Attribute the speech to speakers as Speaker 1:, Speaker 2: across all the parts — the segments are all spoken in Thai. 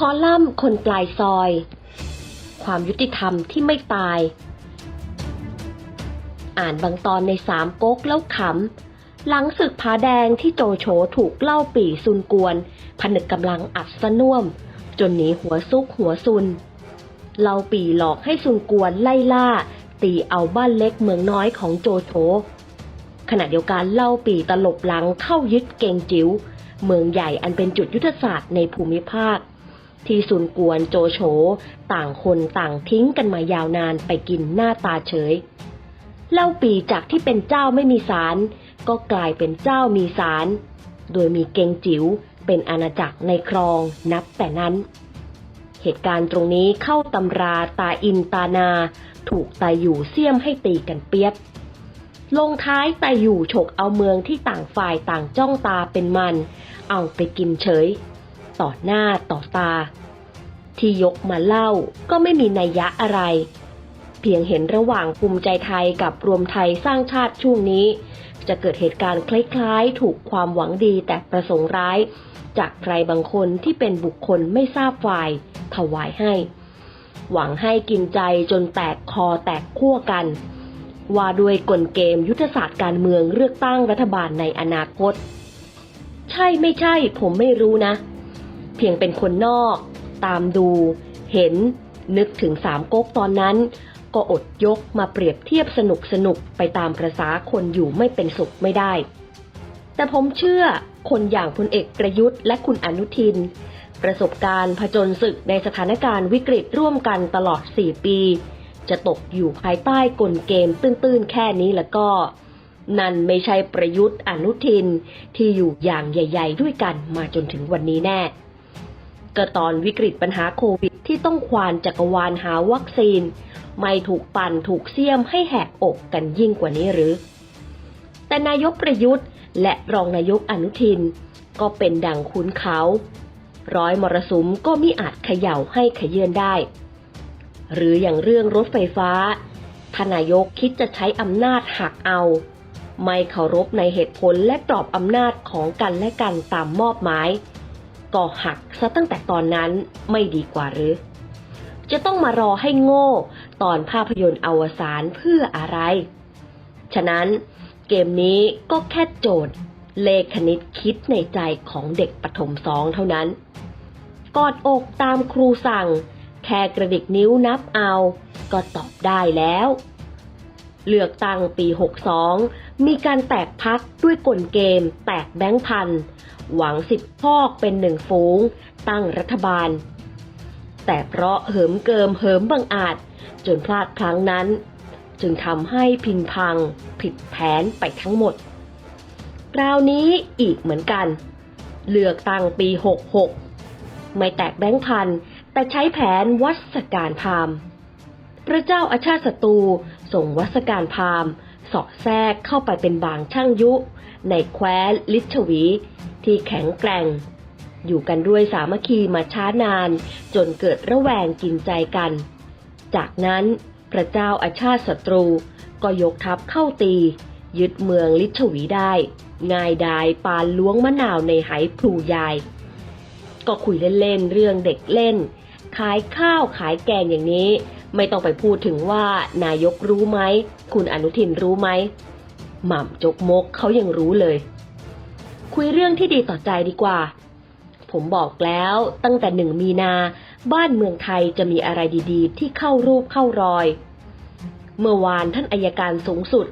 Speaker 1: คอลัมน์คนปลายซอย ความยุติธรรมที่ไม่ตาย อ่านบางตอนในสามก๊กแล้วขำ หลังศึกผาแดงที่โจโฉถูกเล่าปี่ซุนกวน ผนึกกำลังอัดสะน่วม จนหนีหัวซุกหัวซุน เล่าปี่หลอกให้ซุนกวนไล่ล่า ตีเอาบ้านเล็กเมืองน้อยของโจโฉขณะเดียวกันเล่าปี่ตลบหลังเข้ายึดเกงจิ๋วเมืองใหญ่อันเป็นจุดยุทธศาสตร์ในภูมิภาค ที่ซุนกวนโจโฉต่างคนต่างทิ้งกันมายาวนานไปกินหน้าตาเฉย เล่าปีจากที่เป็นเจ้าไม่มีศาลก็กลายเป็นเจ้ามีศาลโดยมีเกงจิ๋วเป็นอาณาจักรในครองนับแต่นั้น เหตุการณ์ตรงนี้เข้าตำราตาอินตานา ถูกตาอยู่เสียมให้ตีกันเปียกลงท้ายตาอยู่ฉกเอาเมืองที่ต่างฝ่ายต่างจ้องตาเป็นมัน เอาไปกินเฉย ต่อหน้าต่อตา ที่ยกมาเล่าก็ไม่มีนัยยะอะไร เพียงเห็นระหว่างภูมิใจไทยกับรวมไทยสร้างชาติช่วงนี้ จะเกิดเหตุการณ์คล้ายๆ ถูกความหวังดีแต่ประสงค์ร้าย จากใครบางคนที่เป็นบุคคลไม่ทราบฝ่ายถวายให้ หวังให้กินใจจนแตกคอแตกขั้วกันว่าด้วยกลเกมยุทธศาสตร์การเมืองเลือกตั้งรัฐบาลในอนาคต ใช่ไม่ใช่ผมไม่รู้นะ เพียงเป็นคนนอก ตามดู เห็น นึกถึงสามก๊กตอนนั้น ก็อดยกมาเปรียบเทียบสนุกสนุกไปตามประษาคนอยู่ไม่เป็นสุขไม่ได้ แต่ผมเชื่อคนอย่างพลเอกประยุทธ์และคุณอนุทิน ประสบการณ์ผจญศึกในสถานการณ์วิกฤตร่วมกันตลอด 4 ปี จะตกอยู่ภายใต้กลเกมตื้นๆ แค่นี้แล้วก็ นั่นไม่ใช่ประยุทธ์อนุทินที่อยู่อย่างใหญ่ ๆ ด้วยกันมาจนถึงวันนี้แน่ ก็ตอนวิกฤตปัญหาโควิด ที่ต้องควานจักรวาลหาวัคซีน ไม่ถูกปั่นถูกเสียมให้แหกอกกันยิ่งกว่านี้หรือ แต่นายกประยุทธ์และรองนายกอนุทิน ก็เป็นดังคุ้นเขา ร้อยมรสุมก็มิอาจเขย่าให้ขยื่นได้ หรืออย่างเรื่องรถไฟฟ้าทานายกคิดจะใช้อำนาจหักเอา ไม่เคารพในเหตุผลและกรอบอำนาจของกันและกันตามมอบหมาย ก็หักซะตั้งแต่ตอนนั้นไม่ดีกว่าหรือ จะต้องมารอให้โง่ ตอนภาพยนตร์อวสานเพื่ออะไร ฉะนั้นเกมนี้ก็แค่โจทย์เลขคณิตคิดในใจของเด็กปฐมสองเท่านั้น กอดอกตามครูสั่ง แค่กระดิกนิ้วนับเอา ก็ตอบได้แล้ว เลือกตั้งปี 62 มีการแตกพักด้วยกลเกม แตกแบงค์พัน หวังสิบพอกเป็นหนึ่งฝูง ตั้งรัฐบาล แต่เพราะเหิมเกิมเหิมบังอาจ จนพลาดครั้งนั้น จึงทำให้พินพัง ผิดแผนไปทั้งหมด คราวนี้อีกเหมือนกัน เลือกตั้งปี 66 ไม่แตกแบงค์พัน แต่ใช้แผนวัสการพามพระเจ้าอาชาติศัตรูส่งวัสการพาม สอดแทรกเข้าไปเป็นบางช่างยุ ในแคว้นลิชวี ที่แข็งแกร่ง อยู่กันด้วยสามัคคีมาช้านาน จนเกิดระแวงกินใจกัน จากนั้นพระเจ้าอาชาติศัตรูก็ยกทัพเข้าตี ยึดเมืองลิชวีได้ ง่ายดายปานล้วงมะนาวในไหพลูยาย ก็คุยเล่นๆเรื่องเด็กเล่น ขายข้าวขายแกงอย่างนี้ ไม่ต้องไปพูดถึงว่านายกรู้ไหม คุณอนุทินรู้ไหม หม่ำจกมกเขายังรู้เลย คุยเรื่องที่ดีต่อใจดีกว่า ผมบอกแล้วตั้งแต่หนึ่งมีนา บ้านเมืองไทยจะมีอะไรดีๆ ที่เข้ารูปเข้ารอย เมื่อวานท่านอายการสูงสุด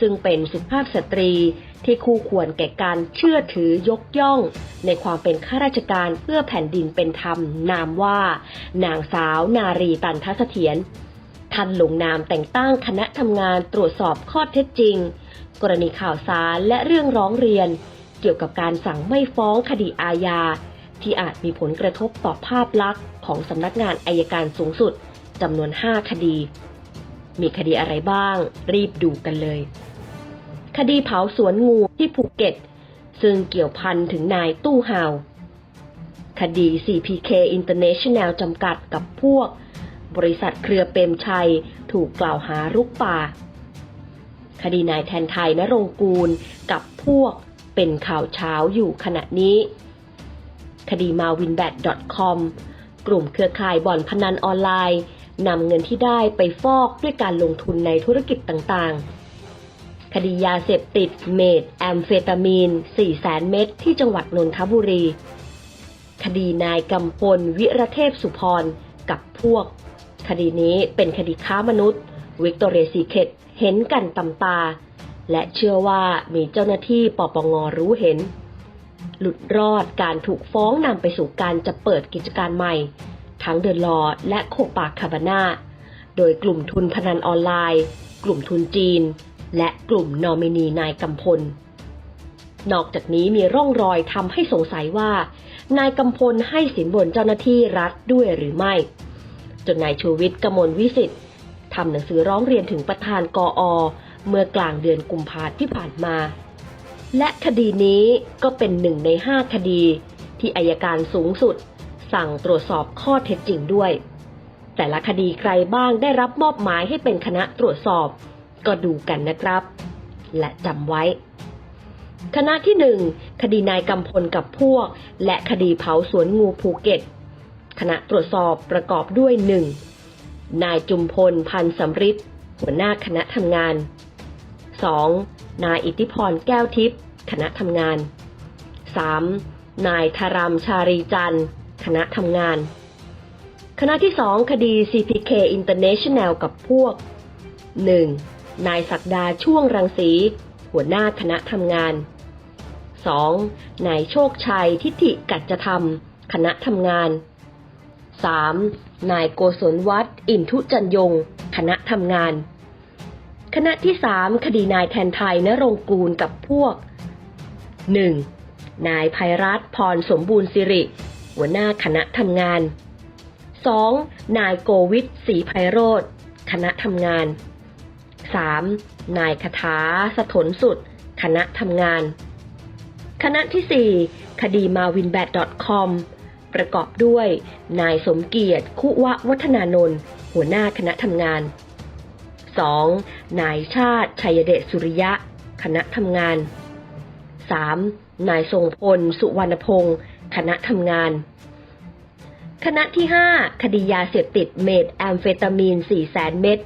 Speaker 1: ซึ่งเป็นสุภาพสตรี ที่คู่ควรแก่การเชื่อถือยกย่อง ในความเป็นข้าราชการเพื่อแผ่นดินเป็นธรรมนามว่า นางสาว นารีตันทเสถียรท่านลงนามแต่งตั้งคณะทำงานตรวจสอบข้อเท็จจริง กรณีข่าวสารและเรื่องร้องเรียน เกี่ยวกับการสั่งไม่ฟ้องคดีอาญา ที่อาจมีผลกระทบต่อภาพลักษณ์ของสำนักงานอายการสูงสุดจำนวน 5 คดี มีคดีอะไรบ้าง รีบดูกันเลย คดีเผาสวนงูที่ภูเก็ต ซึ่งเกี่ยวพันถึงนายตู้ห่าวคดี CPK International จำกัดกับพวก บริษัทเครือเปรมชัยถูกกล่าวหารุกป่า คดีนายแทนไทยนรงกูลกับพวกเป็นข่าวเช้าอยู่ขณะนี้ คดีมาวินแบ .com กลุ่มเครือข่ายบ่อนพนันออนไลน์นำเงินที่ได้ไปฟอกด้วยการลงทุนในธุรกิจต่างๆ คดียาเสพติดเมดแอมเฟตามีน4แสนเม็ดที่จังหวัดนนทบุรี คดีนายกำพลวิระเทพสุพรกับพวก คดีนี้เป็นคดีค้ามนุษย์วิกตอเรียซีเคตเห็นกันตำตา และเชื่อว่ามีเจ้าหน้าที่ปปงรู้เห็น หลุดรอดการถูกฟ้องนำไปสู่การจะเปิดกิจการใหม่ ทั้งเดอะลอและโคปาคาบาน่าโดยกลุ่มทุนพนันออนไลน์ กลุ่มทุนจีน และกลุ่มนอมินีนายกำพล นอกจากนี้มีร่องรอยทำให้สงสัยว่า นายกำพลให้สินบนเจ้าหน้าที่รัฐด้วยหรือไม่ จนนายชูวิทย์กมลวิสิทธิ์ทำหนังสือร้องเรียนถึงประธานกออเมื่อกลางเดือนกุมภาที่ผ่านมา และคดีนี้ก็เป็นหนึ่งในห้าคดี ที่อายการสูงสุด สั่งตรวจสอบข้อเท็จจริงด้วย แต่ละคดีใครบ้างได้รับมอบหมายให้เป็นคณะตรวจสอบ ก็ดูกันนะครับ และจำไว้ คณะที่หนึ่งคดีนายกำพลกับพวก และคดีเผาสวนงูภูเก็ต คณะตรวจสอบประกอบด้วยหนึ่งนายจุมพลพันธ์สำริดหัวหน้าคณะทำงาน 2. นายอิทธิพรแก้วทิพย์คณะทำงาน 3. นายธารามชารีจันทร์ คณะทำงาน คณะที่ 2 คดี CPK International กับพวก 1. นายศักดาช่วงรังสี หัวหน้าคณะทำงาน 2. นายโชคชัยทิติกัจจธรรม คณะทำงาน 3. นายโกศลวัฒน์อินทุจันยง คณะทำงาน คณะที่ 3 คดีนายแทนไทยนรงกูลกับพวก 1. นายภัยรัตน์พรสมบูรณ์สิริ หัวหน้าคณะทำงาน 2. นายโกวิทศรีไพโรธคณะทำงาน 3. นายคถาสถนสุด คณะทำงาน คณะที่ 4 คดีมาวินแบด .com ประกอบด้วย นายสมเกียรติ คุวะวัฒนานนท์หัวหน้าคณะทำงาน 2. นายชาติ ชัยเดชสุริยะ คณะทำงาน 3. นายทรงพล สุวรรณพงศ์คณะทำงาน คณะที่ 5 คดียาเสพติดเมดแอมเฟตามีน4แสนเม็ด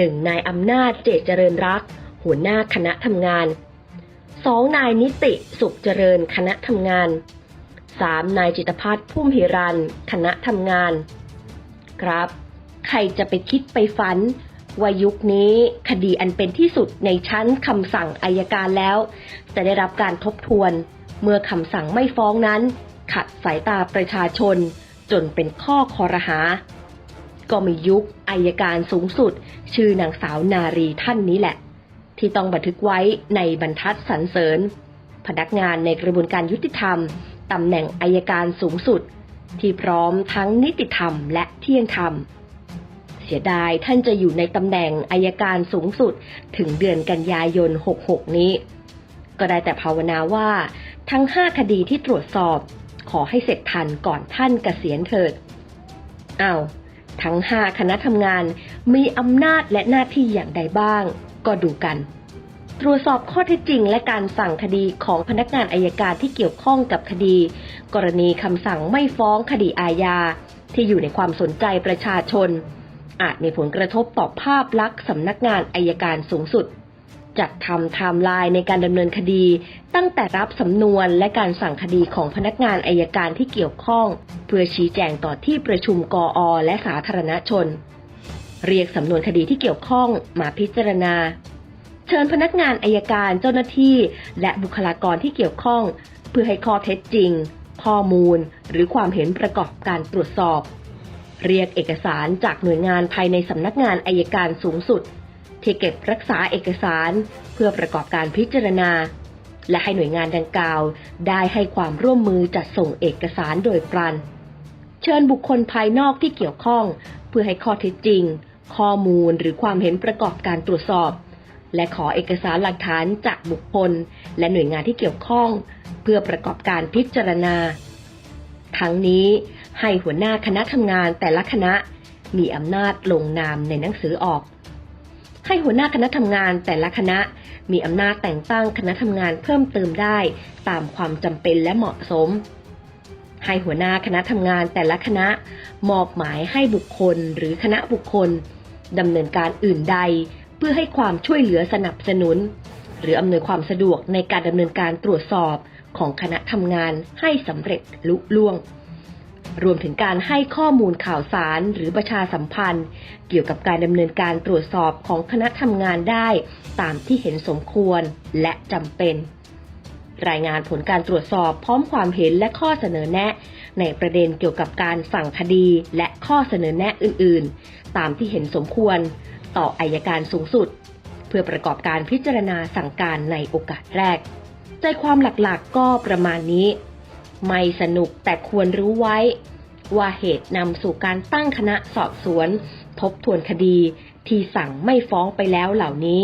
Speaker 1: 1. นายอำนาจเจตเจริญรัก หัวหน้าคณะทำงาน 2. นายนิติสุขเจริญคณะทำงาน 3. นายจิตพัฒน์พุ่มหิรัน คณะทำงาน ครับ ใครจะไปคิดไปฝันว่ายุคนี้คดีอันเป็นที่สุดในชั้นคำสั่งอายการแล้ว จะได้รับการทบทวน เมื่อคำสั่งไม่ฟ้องนั้น ขัดสายตาประชาชน จนเป็นข้อคอรหา ก็มียุคอายการสูงสุด ชื่อนางสาวนารีท่านนี้แหละ ที่ต้องบันทึกไว้ในบรรทัดสรรเสริญ พนักงานในกระบวนการยุติธรรมตำแหน่งอายการสูงสุด ที่พร้อมทั้งนิติธรรมและเที่ยงธรรม เสียดายท่านจะอยู่ในตำแหน่งอายการสูงสุดถึงเดือนกันยายน 66 นี้ ก็ได้แต่ภาวนาว่า ทั้ง 5 คดีที่ตรวจสอบขอให้เสร็จทันก่อนท่านเกษียณเถิดอ้าว ทั้ง 5 คณะทำงาน มีอำนาจและหน้าที่อย่างใดบ้าง ก็ดูกัน ตรวจสอบข้อเท็จจริงและการสั่งคดีของพนักงานอายการที่เกี่ยวข้องกับคดี กรณีคำสั่งไม่ฟ้องคดีอาญา ที่อยู่ในความสนใจประชาชน อาจมีผลกระทบต่อภาพลักษณ์สำนักงานอายการสูงสุด จัดทำไทม์ไลน์ในการดำเนินคดี ตั้งแต่รับสำนวนและการสั่งคดีของพนักงานอายการที่เกี่ยวข้อง เพื่อชี้แจงต่อที่ประชุมกอและสาธารณชน เรียกสำนวนคดีที่เกี่ยวข้องมาพิจารณา เชิญพนักงานอายการเจ้าหน้าที่ และบุคลากรที่เกี่ยวข้อง เพื่อให้ข้อเท็จจริง ข้อมูล หรือความเห็นประกอบการตรวจสอบ เรียกเอกสารจากหน่วยงานภายในสำนักงานอายการสูงสุด ที่เก็บรักษาเอกสาร เพื่อประกอบการพิจารณา และให้หน่วยงานดังกล่าว ได้ให้ความร่วมมือจัดส่งเอกสารโดยปรัน เชิญบุคคลภายนอกที่เกี่ยวข้อง เพื่อให้ข้อเท็จจริง ข้อมูลหรือความเห็นประกอบการตรวจสอบ และขอเอกสารหลักฐานจากบุคคล และหน่วยงานที่เกี่ยวข้อง เพื่อประกอบการพิจารณา ทั้งนี้ให้หัวหน้าคณะทำงานแต่ละคณะมีอำนาจลงนามในหนังสือออก ให้หัวหน้าคณะทำงานแต่ละคณะ มีอำนาจแต่งตั้งคณะทำงานเพิ่มเติมได้ ตามความจำเป็นและเหมาะสม ให้หัวหน้าคณะทำงานแต่ละคณะ มอบหมายให้บุคคลหรือคณะบุคคลดำเนินการอื่นใด เพื่อให้ความช่วยเหลือสนับสนุน หรืออำนวยความสะดวกในการดำเนินการตรวจสอบของคณะทำงานให้สำเร็จลุล่วง รวมถึงการให้ข้อมูลข่าวสารหรือประชาสัมพันธ์ เกี่ยวกับการดำเนินการตรวจสอบของคณะทำงานได้ตามที่เห็นสมควรและจำเป็น รายงานผลการตรวจสอบพร้อมความเห็นและข้อเสนอแนะ ในประเด็นเกี่ยวกับการสั่งคดีและข้อเสนอแนะอื่น ๆ ตามที่เห็นสมควร ต่ออายการสูงสุด เพื่อประกอบการพิจารณาสั่งการในโอกาสแรก ใจความหลักๆก็ประมาณนี้ ไม่สนุกแต่ควรรู้ไว้ ว่าเหตุนำสู่การตั้งคณะสอบสวน ทบทวนคดีที่สั่งไม่ฟ้องไปแล้วเหล่านี้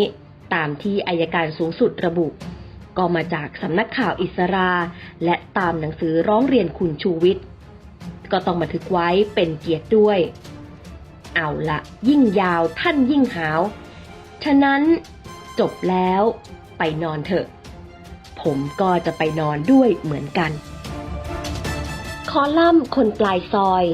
Speaker 1: ตามที่อายการสูงสุดระบุ ก็มาจากสำนักข่าวอิสรา และตามหนังสือร้องเรียนคุณชูวิทย์ก็ต้องบันทึกไว้เป็นเกียรติด้วย เอาละยิ่งยาวท่านยิ่งหาว ฉะนั้นจบแล้วไปนอนเถอะ ผมก็จะไปนอนด้วยเหมือนกัน คอลัมน์คนปลายซอย